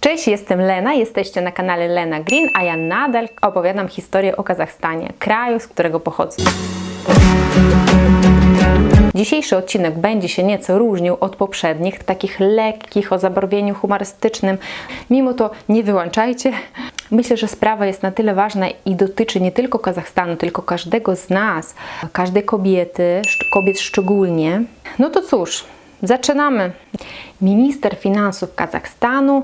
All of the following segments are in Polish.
Cześć, jestem Lena, jesteście na kanale Lena Green, a ja nadal opowiadam historię o Kazachstanie, kraju, z którego pochodzę. Dzisiejszy odcinek będzie się nieco różnił od poprzednich, takich lekkich, o zabarwieniu humorystycznym. Mimo to nie wyłączajcie. Myślę, że sprawa jest na tyle ważna i dotyczy nie tylko Kazachstanu, tylko każdego z nas, każdej kobiety, kobiet szczególnie. No to cóż, zaczynamy. Minister finansów Kazachstanu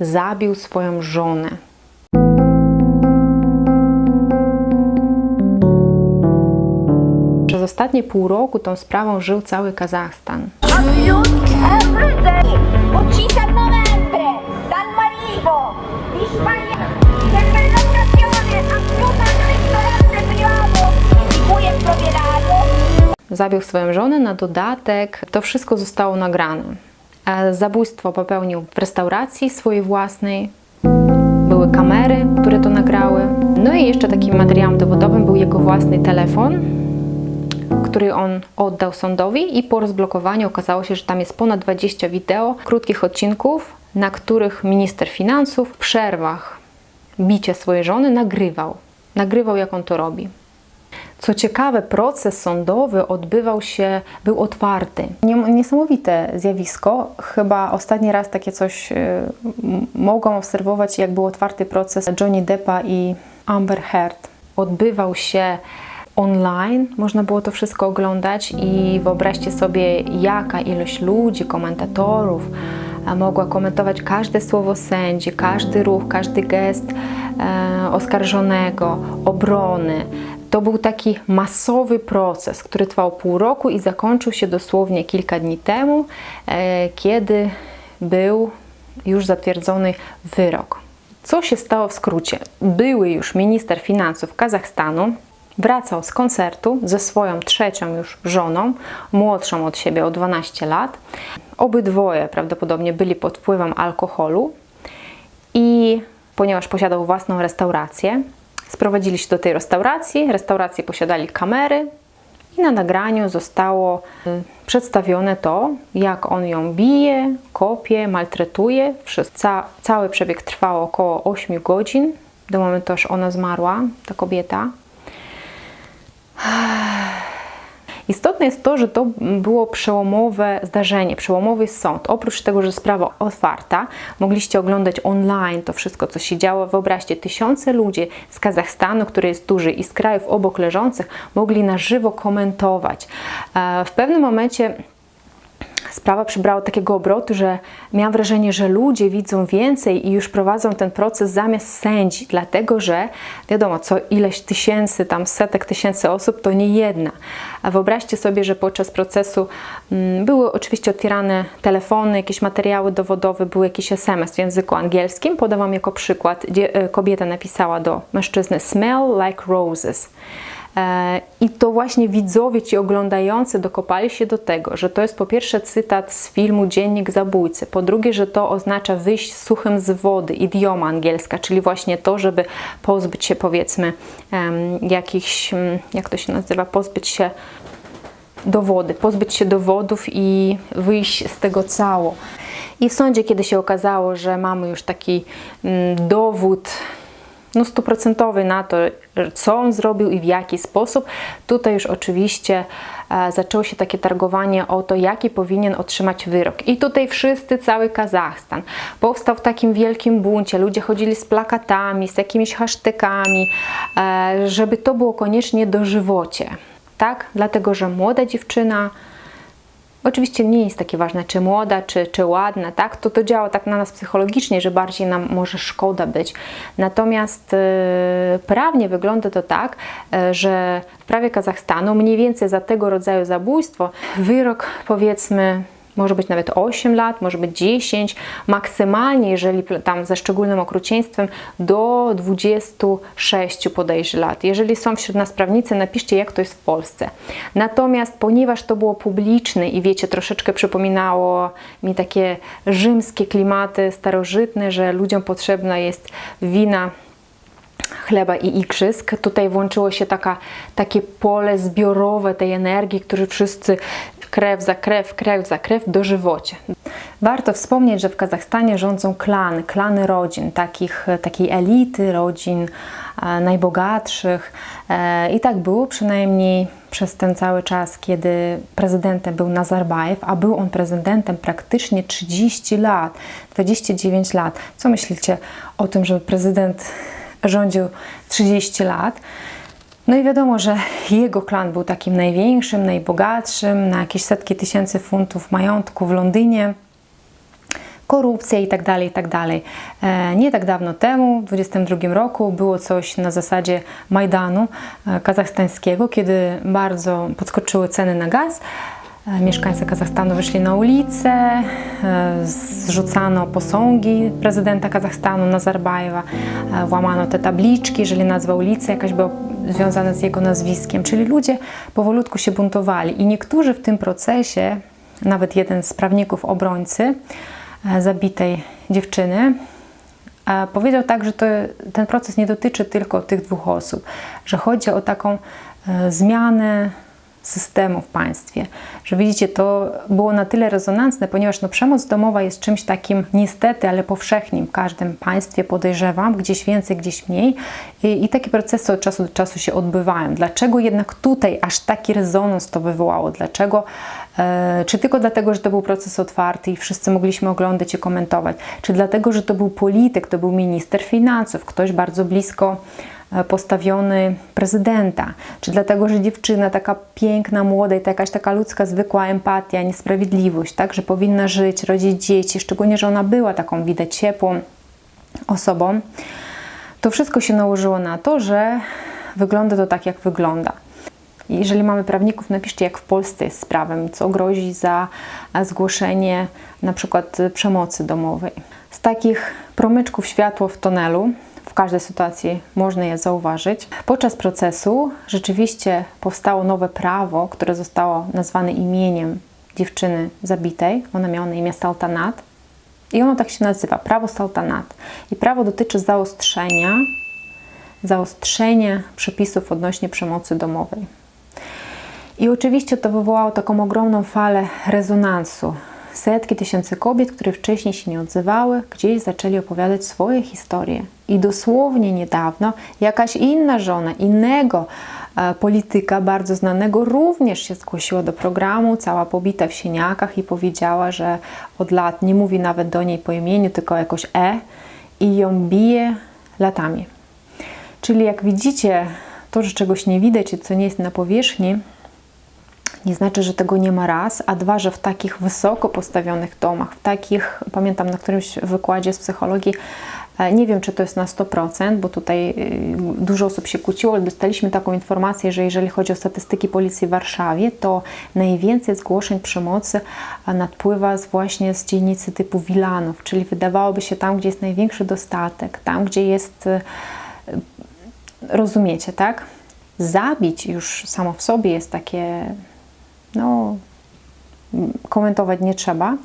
zabił swoją żonę. Przez ostatnie pół roku tą sprawą żył cały Kazachstan. Zabił swoją żonę, na dodatek to wszystko zostało nagrane. Zabójstwo popełnił w restauracji swojej własnej. Były kamery, które to nagrały. No i jeszcze takim materiałem dowodowym był jego własny telefon, który on oddał sądowi i po rozblokowaniu okazało się, że tam jest ponad 20 wideo, krótkich odcinków, na których minister finansów w przerwach bicia swojej żony nagrywał. Nagrywał, jak on to robi. Co ciekawe, proces sądowy odbywał się, był otwarty. Nie- Niesamowite zjawisko. Chyba ostatni raz takie coś y, mogłam obserwować, jak był otwarty proces Johnny Deppa i Amber Heard. Odbywał się online, można było to wszystko oglądać i wyobraźcie sobie, jaka ilość ludzi, komentatorów a mogła komentować każde słowo sędzi, każdy ruch, każdy gest e, oskarżonego, obrony. To był taki masowy proces, który trwał pół roku i zakończył się dosłownie kilka dni temu, e, kiedy był już zatwierdzony wyrok. Co się stało w skrócie? Były już minister finansów Kazachstanu, wracał z koncertu ze swoją trzecią już żoną, młodszą od siebie o 12 lat. Obydwoje prawdopodobnie byli pod wpływem alkoholu i ponieważ posiadał własną restaurację, sprowadzili się do tej restauracji. Restauracji posiadali kamery i na nagraniu zostało y, przedstawione to, jak on ją bije, kopie, maltretuje. Ca- cały przebieg trwał około 8 godzin, do momentu aż ona zmarła, ta kobieta. Istotne jest to, że to było przełomowe zdarzenie, przełomowy sąd. Oprócz tego, że sprawa otwarta, mogliście oglądać online to wszystko, co się działo. Wyobraźcie, tysiące ludzi z Kazachstanu, który jest duży, i z krajów obok leżących, mogli na żywo komentować. E, W pewnym momencie sprawa przybrała takiego obrotu, że miałam wrażenie, że ludzie widzą więcej i już prowadzą ten proces zamiast sędzi, dlatego że wiadomo, co ileś tysięcy, tam setek tysięcy osób to nie jedna. A wyobraźcie sobie, że podczas procesu mm, były oczywiście otwierane telefony, jakieś materiały dowodowe, był jakiś SMS w języku angielskim. Podawam jako przykład, gdzie e, kobieta napisała do mężczyzny smell like roses. I to właśnie widzowie, ci oglądający, dokopali się do tego, że to jest po pierwsze cytat z filmu Dziennik Zabójcy, po drugie, że to oznacza wyjść suchym z wody, idioma angielska, czyli właśnie to, żeby pozbyć się powiedzmy jakichś, mm, jak to się nazywa, pozbyć się dowody, pozbyć się dowodów i wyjść z tego cało. I w sądzie, kiedy się okazało, że mamy już taki mm, dowód no, stuprocentowy na to, co on zrobił i w jaki sposób, tutaj już oczywiście e, zaczęło się takie targowanie o to, jaki powinien otrzymać wyrok. I tutaj wszyscy, cały Kazachstan powstał w takim wielkim buncie. Ludzie chodzili z plakatami, z jakimiś hasztykami, e, żeby to było koniecznie dożywocie. Tak? Dlatego, że młoda dziewczyna Oczywiście nie jest takie ważne, czy młoda, czy, czy ładna, tak? To to działa tak na nas psychologicznie, że bardziej nam może szkoda być. Natomiast e, prawnie wygląda to tak, e, że w prawie Kazachstanu mniej więcej za tego rodzaju zabójstwo wyrok powiedzmy może być nawet 8 lat, może być 10, maksymalnie, jeżeli tam ze szczególnym okrucieństwem, do 26 podejrzy lat. Jeżeli są wśród nas prawnicy, napiszcie, jak to jest w Polsce. Natomiast ponieważ to było publiczne i wiecie, troszeczkę przypominało mi takie rzymskie klimaty starożytne, że ludziom potrzebna jest wina chleba i igrzysk. Tutaj włączyło się taka, takie pole zbiorowe tej energii, które wszyscy krew za krew, krew za krew dożywocie. Warto wspomnieć, że w Kazachstanie rządzą klany, klany rodzin, takich, takiej elity rodzin e, najbogatszych. E, I tak było przynajmniej przez ten cały czas, kiedy prezydentem był Nazarbajew, a był on prezydentem praktycznie 30 lat, 29 lat. Co myślicie o tym, żeby prezydent rządził 30 lat? No i wiadomo, że jego klan był takim największym, najbogatszym, na jakieś setki tysięcy funtów majątku w Londynie korupcja i tak dalej, i tak dalej. E, Nie tak dawno temu, w 2022 roku, było coś na zasadzie Majdanu e, kazachstańskiego, kiedy bardzo podskoczyły ceny na gaz. E, Mieszkańcy Kazachstanu wyszli na ulicę, e, zrzucano posągi prezydenta Kazachstanu Nazarbajewa, e, łamano te tabliczki, jeżeli nazwa ulicy jakaś była związana z jego nazwiskiem. Czyli ludzie powolutku się buntowali i niektórzy w tym procesie, nawet jeden z prawników obrońcy, e, zabitej dziewczyny. Powiedział tak, że to, ten proces nie dotyczy tylko tych dwóch osób, że chodzi o taką zmianę systemu w państwie. Że widzicie, to było na tyle rezonansne, ponieważ no, przemoc domowa jest czymś takim niestety, ale powszechnym w każdym państwie, podejrzewam, gdzieś więcej, gdzieś mniej. I, i takie procesy od czasu do czasu się odbywają. Dlaczego jednak tutaj aż taki rezonans to wywołało? Dlaczego? E, czy tylko dlatego, że to był proces otwarty i wszyscy mogliśmy oglądać i komentować? Czy dlatego, że to był polityk, to był minister finansów, ktoś bardzo blisko postawiony prezydenta? Czy dlatego, że dziewczyna taka piękna, młoda i to jakaś taka ludzka, zwykła empatia, niesprawiedliwość, tak? Że powinna żyć, rodzić dzieci, szczególnie, że ona była taką widać ciepłą osobą. To wszystko się nałożyło na to, że wygląda to tak, jak wygląda. Jeżeli mamy prawników, napiszcie, jak w Polsce jest z prawem, co grozi za e, zgłoszenie na przykład e, przemocy domowej. Z takich promyczków światło w tunelu, w każdej sytuacji można je zauważyć. Podczas procesu rzeczywiście powstało nowe prawo, które zostało nazwane imieniem dziewczyny zabitej. Ona miała na imię Saltanat. I ono tak się nazywa, prawo Saltanat. I prawo dotyczy zaostrzenia, zaostrzenia przepisów odnośnie przemocy domowej. I oczywiście to wywołało taką ogromną falę rezonansu. Setki tysięcy kobiet, które wcześniej się nie odzywały, gdzieś zaczęli opowiadać swoje historie. I dosłownie niedawno jakaś inna żona innego e, polityka, bardzo znanego, również się zgłosiła do programu, cała pobita w sieniakach i powiedziała, że od lat nie mówi nawet do niej po imieniu, tylko jakoś E i ją bije latami. Czyli jak widzicie, to, że czegoś nie widać co nie jest na powierzchni, nie znaczy, że tego nie ma raz, a dwa, że w takich wysoko postawionych domach, w takich, pamiętam na którymś wykładzie z psychologii, e, nie wiem, czy to jest na 100%, bo tutaj y, dużo osób się kłóciło, ale dostaliśmy taką informację, że jeżeli chodzi o statystyki policji w Warszawie, to najwięcej zgłoszeń przemocy e, nadpływa właśnie z dzielnicy typu Wilanów, czyli wydawałoby się tam, gdzie jest największy dostatek, tam, gdzie jest, e, rozumiecie, tak? Zabić już samo w sobie jest takie no, komentować nie trzeba,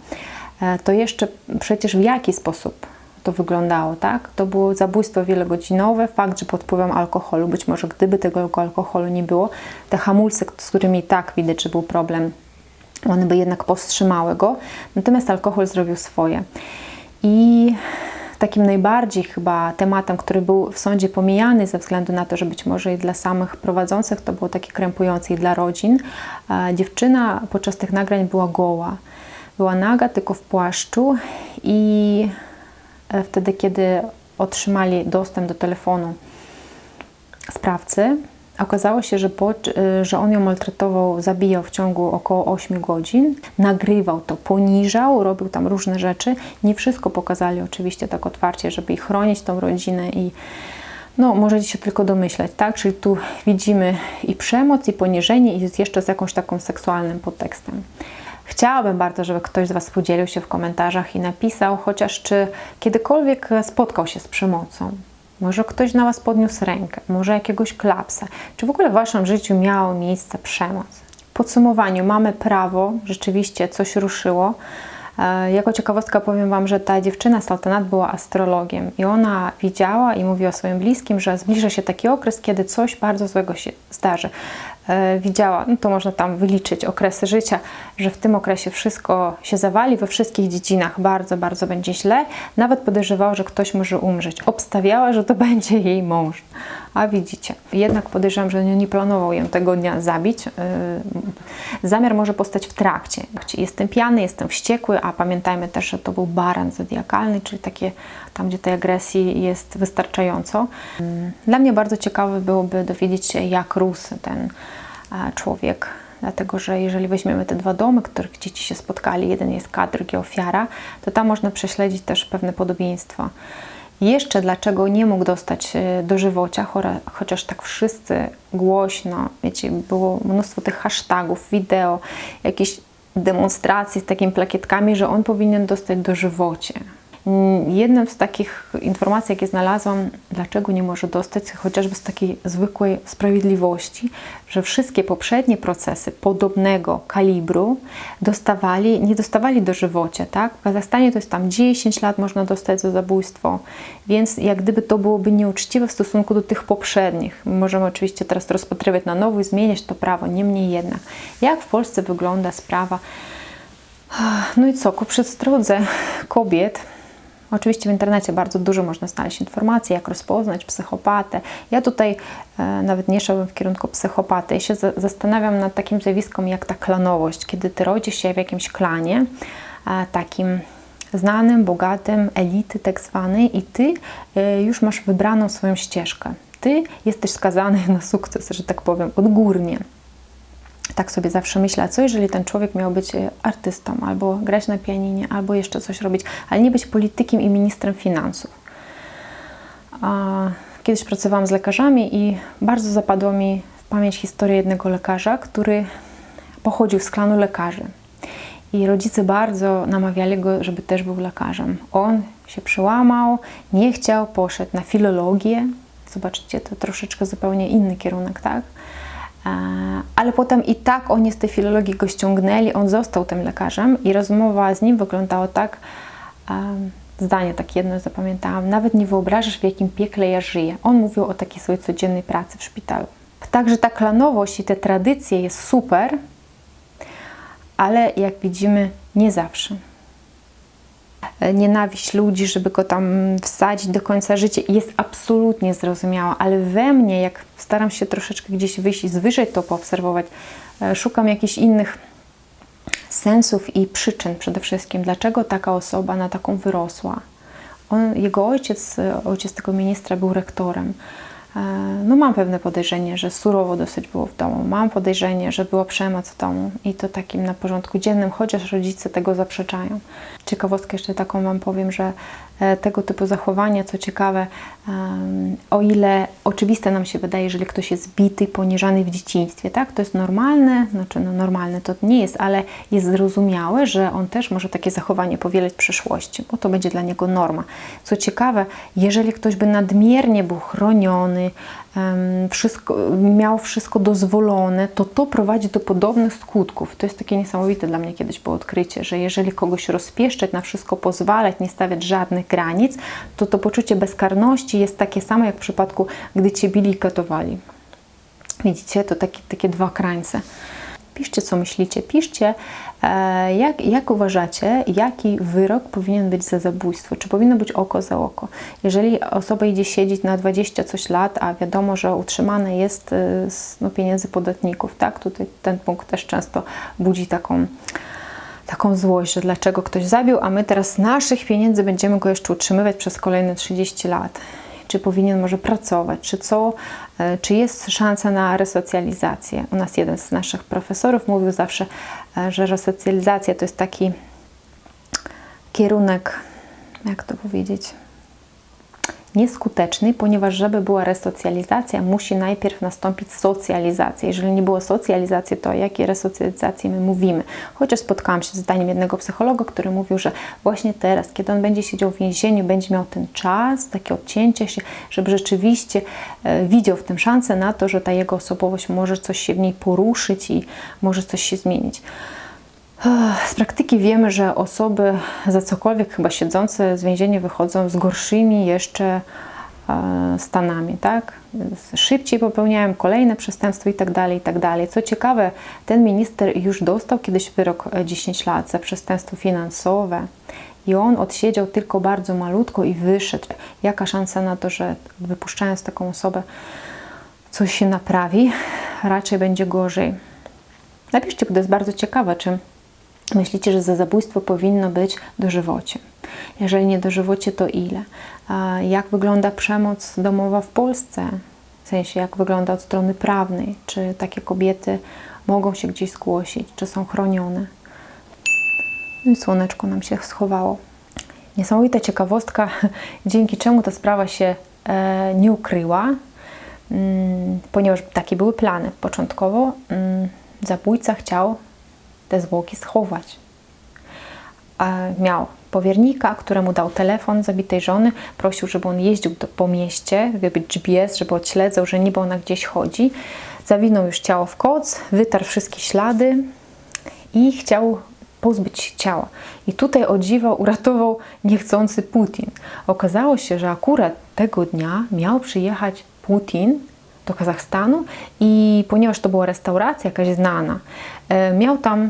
e, to jeszcze przecież w jaki sposób to wyglądało, tak? To było zabójstwo wielogodzinowe, fakt, że pod wpływem alkoholu, być może gdyby tego alkoholu nie było, te hamulce, z którymi tak widać, że był problem, one by jednak powstrzymały go, natomiast alkohol zrobił swoje. I takim najbardziej chyba tematem, który był w sądzie pomijany ze względu na to, że być może i dla samych prowadzących to było takie krępujące i dla rodzin. E, Dziewczyna podczas tych nagrań była goła. Była naga, tylko w płaszczu i e, wtedy, kiedy otrzymali dostęp do telefonu sprawcy, okazało się, że, po, y, że on ją maltretował, zabijał w ciągu około 8 godzin, nagrywał to, poniżał, robił tam różne rzeczy. Nie wszystko pokazali oczywiście tak otwarcie, żeby ich chronić tą rodzinę i no, możecie się tylko domyślać, tak? Czyli tu widzimy i przemoc, i poniżenie, i jeszcze z jakąś taką seksualnym podtekstem. Chciałabym bardzo, żeby ktoś z Was podzielił się w komentarzach i napisał, chociaż czy kiedykolwiek spotkał się z przemocą. Może ktoś na Was podniósł rękę, może jakiegoś klapsa. Czy w ogóle w Waszym życiu miało miejsce przemoc? W podsumowaniu mamy prawo, rzeczywiście coś ruszyło. E, Jako ciekawostka powiem Wam, że ta dziewczyna Saltanat była astrologiem i ona widziała i mówiła swoim bliskim, że zbliża się taki okres, kiedy coś bardzo złego się zdarzy. E, widziała, no to można tam wyliczyć okresy życia, że w tym okresie wszystko się zawali, we wszystkich dziedzinach bardzo, bardzo będzie źle. Nawet podejrzewała, że ktoś może umrzeć. Obstawiała, że to będzie jej mąż. A widzicie, jednak podejrzewam, że nie planował ją tego dnia zabić. Yy, Zamiar może postać w trakcie. Jestem pijany, jestem wściekły, a pamiętajmy też, że to był baran zodiakalny, czyli takie tam, gdzie tej agresji jest wystarczająco. Yy, Dla mnie bardzo ciekawe byłoby dowiedzieć się, jak rósł ten człowiek. Dlatego, że jeżeli weźmiemy te dwa domy, których dzieci się spotkali, jeden jest K, drugi ofiara, to tam można prześledzić też pewne podobieństwa. Jeszcze dlaczego nie mógł dostać e, dożywocia, chociaż tak wszyscy głośno, wiecie, było mnóstwo tych hashtagów, wideo, jakieś demonstracje z takimi plakietkami, że on powinien dostać dożywocie. Mm, Jedną z takich informacji, jakie znalazłam, dlaczego nie może dostać, chociażby z takiej zwykłej sprawiedliwości, że wszystkie poprzednie procesy podobnego kalibru dostawali, nie dostawali dożywocia, tak? W Kazachstanie to jest tam 10 lat można dostać za zabójstwo, więc jak gdyby to byłoby nieuczciwe w stosunku do tych poprzednich. Możemy oczywiście teraz rozpatrywać na nowo i zmieniać to prawo, niemniej jednak. Jak w Polsce wygląda sprawa no i co, ku przestrodze kobiet. Oczywiście w internecie bardzo dużo można znaleźć informacji, jak rozpoznać psychopatę. Ja tutaj e, nawet nie szedłem w kierunku psychopaty. Ja się za, zastanawiam nad takim zjawiskiem jak ta klanowość, kiedy ty rodzisz się w jakimś klanie, e, takim znanym, bogatym, elity tak zwanej i ty e, już masz wybraną swoją ścieżkę. Ty jesteś skazany na sukces, że tak powiem, odgórnie tak sobie zawsze myślę, a co jeżeli ten człowiek miał być e, artystą, albo grać na pianinie, albo jeszcze coś robić, ale nie być politykiem i ministrem finansów. Kiedyś pracowałam z lekarzami i bardzo zapadła mi w pamięć historia jednego lekarza, który pochodził z klanu lekarzy. I rodzice bardzo namawiali go, żeby też był lekarzem. On się przełamał, nie chciał, poszedł na filologię. Zobaczycie, to troszeczkę zupełnie inny kierunek, tak? E, Ale potem i tak oni z tej filologii go ściągnęli, on został tym lekarzem i rozmowa z nim wyglądała tak, em, zdanie takie jedno zapamiętałam, nawet nie wyobrażasz w jakim piekle ja żyję. On mówił o takiej swojej codziennej pracy w szpitalu. Także ta klanowość i te tradycje jest super, ale jak widzimy nie zawsze e, nienawiść ludzi, żeby go tam wsadzić do końca życia jest absolutnie zrozumiała, ale we mnie, jak staram się troszeczkę gdzieś wyjść i zwyżej to poobserwować, e, szukam jakichś innych sensów i przyczyn przede wszystkim, dlaczego taka osoba na taką wyrosła. On, jego ojciec, e, ojciec tego ministra był rektorem. E, No mam pewne podejrzenie, że surowo dosyć było w domu. Mam podejrzenie, że była przemoc w domu i to takim na porządku dziennym, chociaż rodzice tego zaprzeczają. Ciekawostkę jeszcze taką Wam powiem, że tego typu zachowania, co ciekawe, o ile oczywiste nam się wydaje, jeżeli ktoś jest bity, poniżany w dzieciństwie, tak, to jest normalne, znaczy no normalne to nie jest, ale jest zrozumiałe, że on też może takie zachowanie powielać w przyszłości, bo to będzie dla niego norma. Co ciekawe, jeżeli ktoś by nadmiernie był chroniony, wszystko, miał wszystko dozwolone, to to prowadzi do podobnych skutków. To jest takie niesamowite dla mnie kiedyś było odkrycie, że jeżeli kogoś rozpieszczać, na wszystko pozwalać, nie stawiać żadnych granic, to to poczucie bezkarności jest takie samo jak w przypadku, gdy cię bili i katowali. Widzicie, to takie, takie dwa krańce. Piszcie, co myślicie. Piszcie, jak, jak uważacie, jaki wyrok powinien być za zabójstwo. Czy powinno być oko za oko? Jeżeli osoba idzie siedzieć na 20 coś lat, a wiadomo, że utrzymane jest e, z no, pieniędzy podatników, tak? Tutaj ten punkt też często budzi taką taką złość, że dlaczego ktoś zabił, a my teraz z naszych pieniędzy będziemy go jeszcze utrzymywać przez kolejne 30 lat. Czy powinien może pracować, czy co, e, czy jest szansa na resocjalizację. U nas jeden z naszych profesorów mówił zawsze, e, że resocjalizacja to jest taki kierunek, jak to powiedzieć, nieskuteczny, ponieważ żeby była resocjalizacja, musi najpierw nastąpić socjalizacja. Jeżeli nie było socjalizacji, to o jakiej resocjalizacji my mówimy? Chociaż spotkałam się z zdaniem jednego psychologa, który mówił, że właśnie teraz, kiedy on będzie siedział w więzieniu, będzie miał ten czas, takie odcięcie się, żeby rzeczywiście e, widział w tym szansę na to, że ta jego osobowość może coś się w niej poruszyć i może coś się zmienić. Z praktyki wiemy, że osoby za cokolwiek chyba siedzące z więzienia wychodzą z gorszymi jeszcze e, stanami, tak? Szybciej popełniają kolejne przestępstwa i tak dalej, i tak. Co ciekawe, ten minister już dostał kiedyś wyrok e, 10 lat za przestępstwo finansowe i on odsiedział tylko bardzo malutko i wyszedł. Jaka szansa na to, że wypuszczając taką osobę coś się naprawi? Raczej będzie gorzej. Napiszcie, bo to jest bardzo ciekawe, czy myślicie, że za zabójstwo powinno być dożywocie. Jeżeli nie dożywocie, to ile? Jak wygląda przemoc domowa w Polsce? W sensie, jak wygląda od strony prawnej? Czy takie kobiety mogą się gdzieś zgłosić? Czy są chronione? No i słoneczko nam się schowało. Niesamowita ciekawostka, dzięki czemu ta sprawa się e, nie ukryła, mm, ponieważ takie były plany. Początkowo mm, zabójca chciał te zwłoki schować. Miał powiernika, któremu dał telefon zabitej żony, prosił, żeby on jeździł po mieście, żeby GPS, żeby odśledzał, że niby ona gdzieś chodzi. Zawinął już ciało w koc, wytarł wszystkie ślady i chciał pozbyć się ciała. I tutaj o dziwo uratował niechcący Putin. Okazało się, że akurat tego dnia miał przyjechać Putin do Kazachstanu i ponieważ to była restauracja jakaś znana, e, miał tam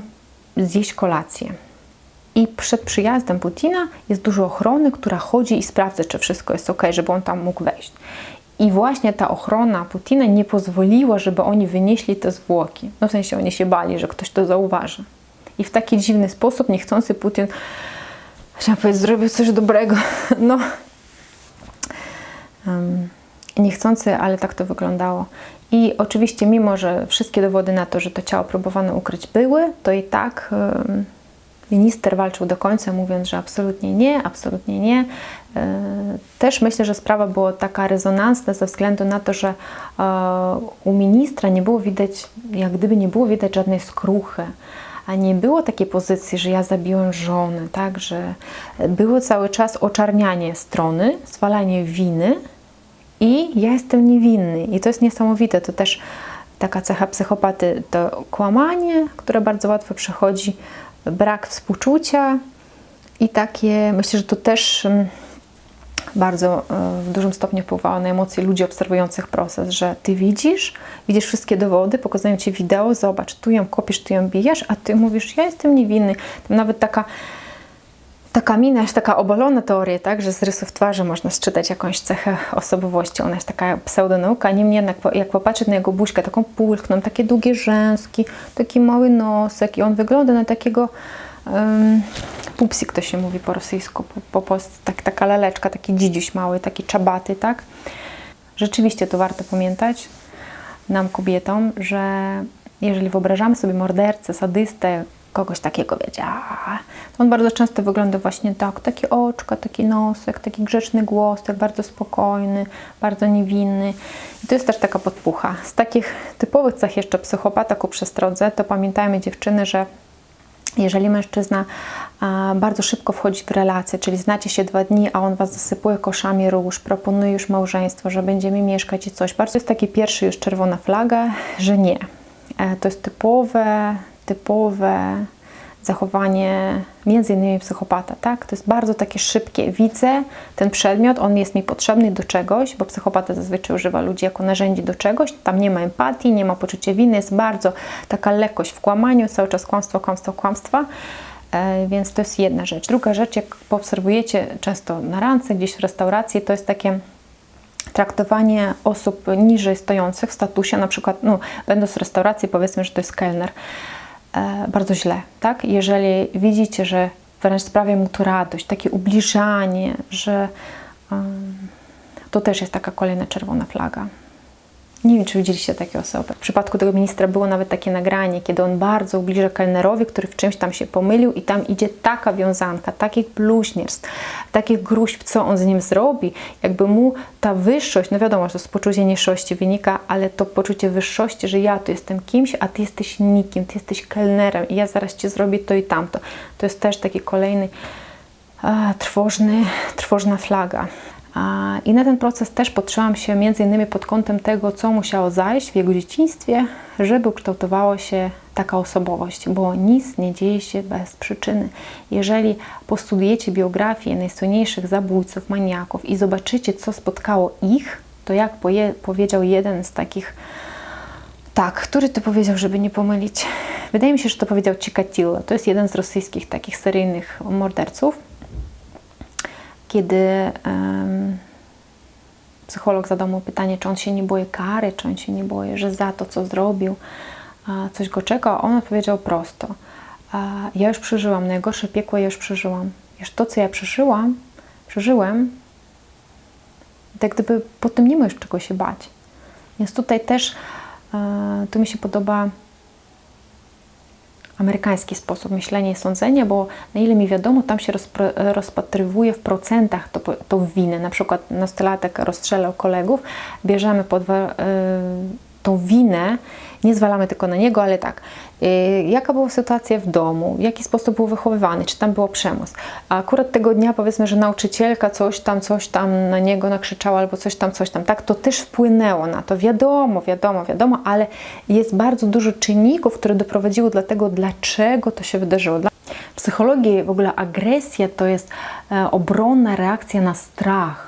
zjeść kolację. I przed przyjazdem Putina jest dużo ochrony, która chodzi i sprawdza, czy wszystko jest ok, żeby on tam mógł wejść. I właśnie ta ochrona Putina nie pozwoliła, żeby oni wynieśli te zwłoki. No w sensie oni się bali, że ktoś to zauważy. I w taki dziwny sposób niechcący Putin, chciałam powiedzieć, zrobił coś dobrego. No, um, niechcący, ale tak to wyglądało. I oczywiście, mimo że wszystkie dowody na to, że to ciało próbowano ukryć były, to i tak minister walczył do końca, mówiąc, że absolutnie nie, absolutnie nie. E, Też myślę, że sprawa była taka rezonansna ze względu na to, że e, u ministra nie było widać, jak gdyby nie było widać żadnej skruchy a nie było takiej pozycji, że ja zabiłem żonę, tak, że było cały czas oczarnianie strony, zwalanie winy i ja jestem niewinny. I to jest niesamowite, to też taka cecha psychopaty, to kłamanie, które bardzo łatwo przychodzi, brak współczucia i takie, myślę, że to też mm, bardzo e, w dużym stopniu wpływało na emocje ludzi obserwujących proces, że ty widzisz, widzisz wszystkie dowody, pokazują ci wideo, zobacz, tu ją kopiesz, tu ją bijesz, a ty mówisz, ja jestem niewinny. Tam nawet taka, taka mina, jest taka obalona teoria, tak, że z rysów twarzy można sczytać jakąś cechę osobowości. Ona jest taka pseudonauka, niemniej jednak jak popatrzeć na jego buźkę, taką pulchną, takie długie rzęski, taki mały nosek i on wygląda na takiego um, pupsik to się mówi po rosyjsku, po, po polsku, tak, taka leleczka, taki dzidziuś mały, taki czabaty, tak? Rzeczywiście to warto pamiętać nam kobietom, że jeżeli wyobrażamy sobie mordercę, sadystę, kogoś takiego, wiecie, on bardzo często wygląda właśnie tak, takie oczka, taki nosek, taki grzeczny głos, tak bardzo spokojny, bardzo niewinny. I to jest też taka podpucha. Z takich typowych cech jeszcze psychopata ku przestrodze, to pamiętajmy dziewczyny, że jeżeli mężczyzna bardzo szybko wchodzi w relację, czyli znacie się dwa dni, a on was zasypuje koszami róż, proponuje już małżeństwo, że będziemy mieszkać i coś. Bardzo jest taki pierwszy już czerwona flaga, że nie. E, to jest typowe, typowe zachowanie między innymi psychopata, tak? To jest bardzo takie szybkie. Widzę ten przedmiot, on jest mi potrzebny do czegoś, bo psychopata zazwyczaj używa ludzi jako narzędzi do czegoś, tam nie ma empatii, nie ma poczucia winy, jest bardzo taka lekkość w kłamaniu, cały czas kłamstwo, kłamstwo, kłamstwa. E, Więc to jest jedna rzecz. Druga rzecz, jak poobserwujecie często na randce, gdzieś w restauracji, to jest takie traktowanie osób niżej stojących w statusie, na przykład, no, będąc w restauracji, powiedzmy, że to jest kelner, bardzo źle, tak? Jeżeli widzicie, że wręcz sprawia mu to radość, takie ubliżanie, że to też jest taka kolejna czerwona flaga. Nie wiem, czy widzieliście takie osoby. W przypadku tego ministra było nawet takie nagranie, kiedy on bardzo ubliża kelnerowi, który w czymś tam się pomylił i tam idzie taka wiązanka, takich bluźnierstw, takich gruźb, co on z nim zrobi, jakby mu ta wyższość, no wiadomo, że to z poczucia niższości wynika, ale to poczucie wyższości, że ja tu jestem kimś, a ty jesteś nikim, ty jesteś kelnerem i ja zaraz ci zrobię to i tamto. To jest też taki kolejny a, trwożny, trwożna flaga. I na ten proces też patrzyłam się między innymi pod kątem tego, co musiało zajść w jego dzieciństwie, żeby ukształtowała się taka osobowość, bo nic nie dzieje się bez przyczyny. Jeżeli postudiujecie biografię najsłynniejszych zabójców, maniaków i zobaczycie, co spotkało ich, to jak powiedział jeden z takich, tak, który to powiedział, żeby nie pomylić? Wydaje mi się, że to powiedział Chikatilo. To jest jeden z rosyjskich takich seryjnych morderców kiedy em, psycholog zadał mu pytanie, czy on się nie boi kary, czy on się nie boi, że za to, co zrobił, coś go czeka, on odpowiedział prosto. Ja już przeżyłam, najgorsze piekło ja już przeżyłam. Już to, co ja przeżyłam, przeżyłem, tak gdyby po tym nie ma już czego się bać. Więc tutaj też e, to mi się podoba amerykański sposób myślenia i sądzenia, bo na ile mi wiadomo, tam się rozpatrywuje w procentach to, tą winę. Na przykład nastolatek rozstrzelał kolegów, bierzemy pod y, tą winę, nie zwalamy tylko na niego, ale tak, y, jaka była sytuacja w domu, w jaki sposób był wychowywany, czy tam było przemoc. A akurat tego dnia powiedzmy, że nauczycielka coś tam, coś tam na niego nakrzyczała albo coś tam, coś tam, tak, to też wpłynęło na to. Wiadomo, wiadomo, wiadomo, ale jest bardzo dużo czynników, które doprowadziły do tego, dlaczego to się wydarzyło. W psychologii w ogóle agresja to jest e, obronna reakcja na strach.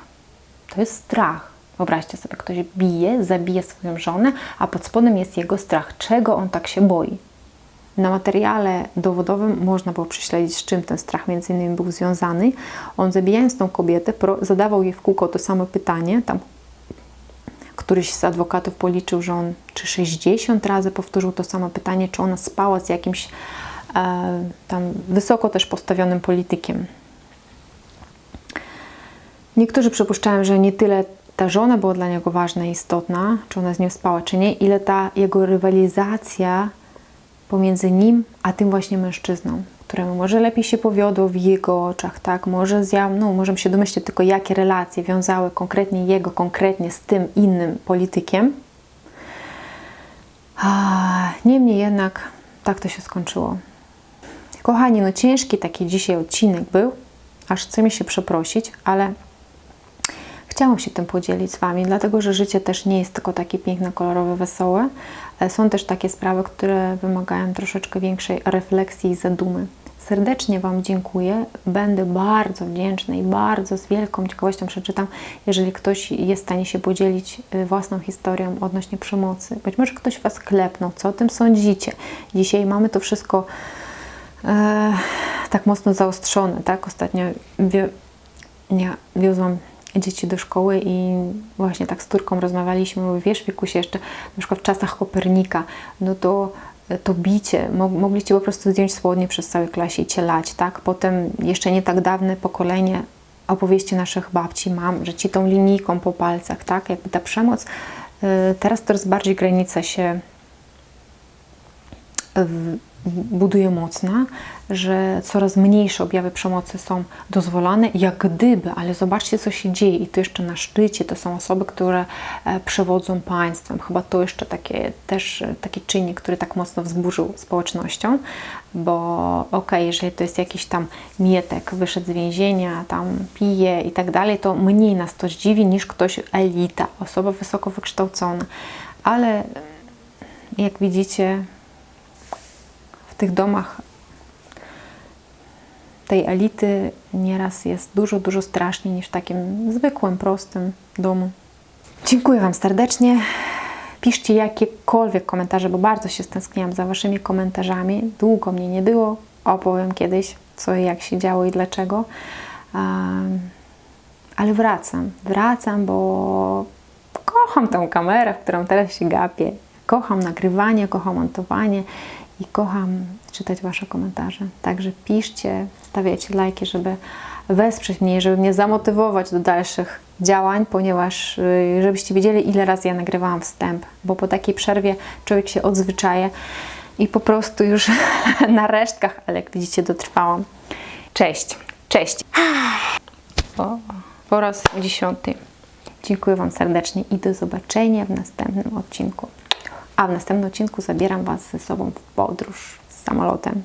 To jest strach. Wyobraźcie sobie, ktoś bije, zabije swoją żonę, a pod spodem jest jego strach. Czego on tak się boi? Na materiale dowodowym można było prześledzić, z czym ten strach między innymi był związany. On zabijając tą kobietę, zadawał jej w kółko to samo pytanie. Tam któryś z adwokatów policzył, że on czy 60 razy powtórzył to samo pytanie, czy ona spała z jakimś e, tam wysoko też postawionym politykiem. Niektórzy przypuszczają, że nie tyle ta żona była dla niego ważna i istotna, czy ona z nim spała, czy nie, ile ta jego rywalizacja pomiędzy nim a tym właśnie mężczyzną, któremu może lepiej się powiodło w jego oczach, tak? Może zja, no, możemy się domyślić tylko, jakie relacje wiązały konkretnie jego, konkretnie z tym innym politykiem. Niemniej jednak tak to się skończyło. Kochani, no ciężki taki dzisiaj odcinek był, aż chce mi się przeprosić, ale chciałam się tym podzielić z Wami, dlatego że życie też nie jest tylko takie piękne, kolorowe, wesołe. Są też takie sprawy, które wymagają troszeczkę większej refleksji i zadumy. Serdecznie Wam dziękuję. Będę bardzo wdzięczna i bardzo z wielką ciekawością przeczytam, jeżeli ktoś jest w stanie się podzielić y, własną historią odnośnie przemocy. Być może ktoś Was klepnął. Co o tym sądzicie? Dzisiaj mamy to wszystko e, tak mocno zaostrzone, tak? Ostatnio wie, ja wiozłam dzieci do szkoły i właśnie tak z Turką rozmawialiśmy, mówię, wiesz, Wikusie, jeszcze na przykład w czasach Kopernika, no to to bicie, mo- mogliście po prostu zdjąć spodnie przez całej klasie i cię lać, tak? Potem jeszcze nie tak dawne pokolenie opowieści naszych babci, mam, że ci tą linijką po palcach, tak? Jakby ta przemoc, y, teraz coraz bardziej granica się buduje mocna, że coraz mniejsze objawy przemocy są dozwolane, jak gdyby, ale zobaczcie, co się dzieje. I to jeszcze na szczycie to są osoby, które e, przewodzą państwem. Chyba to jeszcze takie, też e, taki czynnik, który tak mocno wzburzył społecznością, bo okej, jeżeli to jest jakiś tam mietek, wyszedł z więzienia, tam pije i tak dalej, to mniej nas to zdziwi niż ktoś elita, osoba wysoko wykształcona. Ale jak widzicie, tych domach tej elity nieraz jest dużo, dużo straszniej niż w takim zwykłym, prostym domu. Dziękuję Wam serdecznie. Piszcie jakiekolwiek komentarze, bo bardzo się stęskniłam za Waszymi komentarzami. Długo mnie nie było. Opowiem kiedyś, co i jak się działo i dlaczego. Um, ale wracam, wracam, bo kocham tę kamerę, w którą teraz się gapię. Kocham nagrywanie, kocham montowanie i kocham czytać Wasze komentarze. Także piszcie, stawiajcie lajki, żeby wesprzeć mnie, żeby mnie zamotywować do dalszych działań, ponieważ y, żebyście wiedzieli, ile razy ja nagrywałam wstęp, bo po takiej przerwie człowiek się odzwyczaje i po prostu już na resztkach, ale jak widzicie, dotrwałam. Cześć, cześć. O, po raz dziesiąty. Dziękuję Wam serdecznie i do zobaczenia w następnym odcinku. A w następnym odcinku zabieram Was ze sobą w podróż z samolotem.